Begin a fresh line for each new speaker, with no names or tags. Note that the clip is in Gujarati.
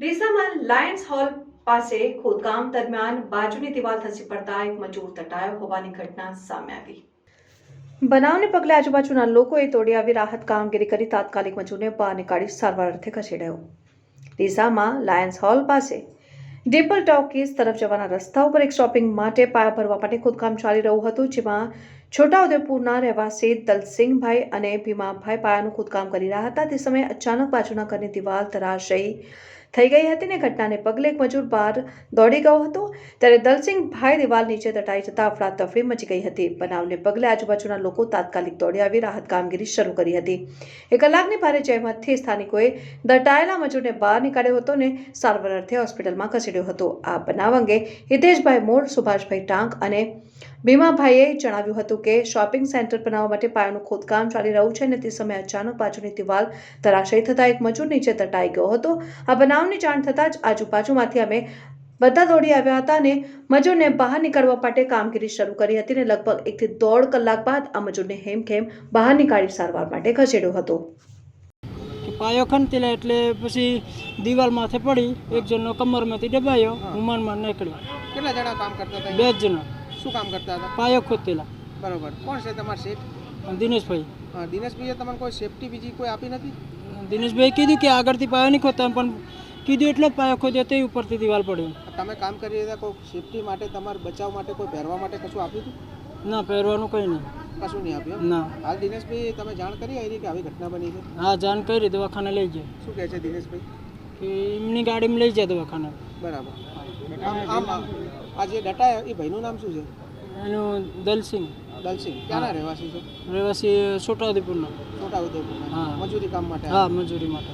ડીસામાં લાયન્સ હોલ પાસે ખોદકામ દરમિયાન બાજુની દિવાલ ધસી પડતા એક મજૂર તટાયો હોવાની ઘટના સામે આવી. બનાવને પગલે આજુબાજુના લોકોએ તોડી આવી રાહત કામગીરી કરી તાત્કાલિક મજૂરને બહાર નીકાળી સારવાર અર્થે ખસેડાયો. ડીસામાં લાયન્સ હોલ પાસે ડિમ્પલ ટોકીઝ તરફ જવાના રસ્તા ઉપર એક શોપિંગ માટે પાયા ભરવા માટે ખોદકામ ચાલી રહ્યું હતું, જેમાં છોટાઉદેપુરના રહેવાસી દલસિંહભાઈ અને ભીમાભાઈ પાયાનું ખોદકામ કરી રહ્યા હતા. તે સમયે અચાનક બાજુના ઘરની દિવાલ ધરાશયી થઈ ગઈ હતી ને ઘટનાને પગલે એક મજૂર બહાર દોડી ગયો હતો, ત્યારે દલસિંહભાઈ દિવાલ નીચે દટાઈ જતા અફડાતફડી મચી ગઈ હતી. બનાવને પગલે આજુબાજુના લોકો તાત્કાલિક દોડી આવી રાહત કામગીરી શરૂ કરી હતી. એક કલાકની ભારે જહેમતથી સ્થાનિકોએ દટાયેલા મજૂરને બહાર નીકાળ્યો હતો ને સારવાર અર્થે હોસ્પિટલમાં ખસેડ્યો હતો. આ બનાવ અંગે હિતેશભાઈ મોર, સુભાષભાઈ ટાંક અને ભીમાભાઈએ જણાવ્યું હતું કે, શોપિંગ સેન્ટર બનાવવા માટે પાયાનું ખોદકામ ચાલી રહ્યું છે અને તે સમયે અચાનક પાછળની દિવાલ ધરાશયી થતાં એક મજૂર નીચે દટાઈ ગયો હતો. આ બનાવની જાણ થતાં જ આજુબાજુમાંથી અમે બધા દોડી આવ્યા હતા અને મજૂરને બહાર નીકળવા માટે કામગીરી શરૂ કરી હતી અને લગભગ એકથી દોઢ કલાક બાદ આ મજૂરને હેમખેમ બહાર નીકાળી સારવાર માટે ખસેડ્યો હતો.
પાયો ખંતેલા એટલે પછી દિવાલ માથે પડી એક જણનો કમરમાંથી દબાયો હુમાનમાં નીકળ્યો.
કેટલા જણા કામ કરતા હતા?
બે જણા.
શું કામ કરતા હતા?
પાયો ખોતેલા.
બરોબર. કોણ છે તમારા શેઠ?
દિનેશભાઈ.
હા, દિનેશભાઈએ તમને કોઈ સેફટી બીજી કોઈ આપી નથી?
દિનેશભાઈ કીધું કે આગળથી પાયો નહીં ખોતા પણ કીધું એટલે જ પાયો ખોદ્યો તે ઉપરથી દિવાલ પડી
તમે કામ કરી રહ્યા કોઈ સેફટી માટે તમારે બચાવ માટે કોઈ પહેરવા માટે કશું આપ્યું હતું?
ના પહેરવાનું કંઈ નહીં.
કશું નહીં આપ્યું?
ના.
હાલ દિનેશભાઈ તમે જાણ કરી આવી કે આવી ઘટના બની છે?
હા જાણ કરી દવાખાને લઈ જાય
શું કહે છે દિનેશભાઈ?
કે એમની ગાડીમાં લઈ જાય દવાખાને.
બરાબર. આમ આ જે ડટા એ ભાઈનું નામ શું છે?
એનું દલસિંહ.
દલસિંહ. ક્યાંના રહેવાસી છે?
રહેવાસી છોટાઉદેપુરના
છોટાઉદેપુરના
હા.
મજૂરી કામ માટે
હા મજૂરી માટે.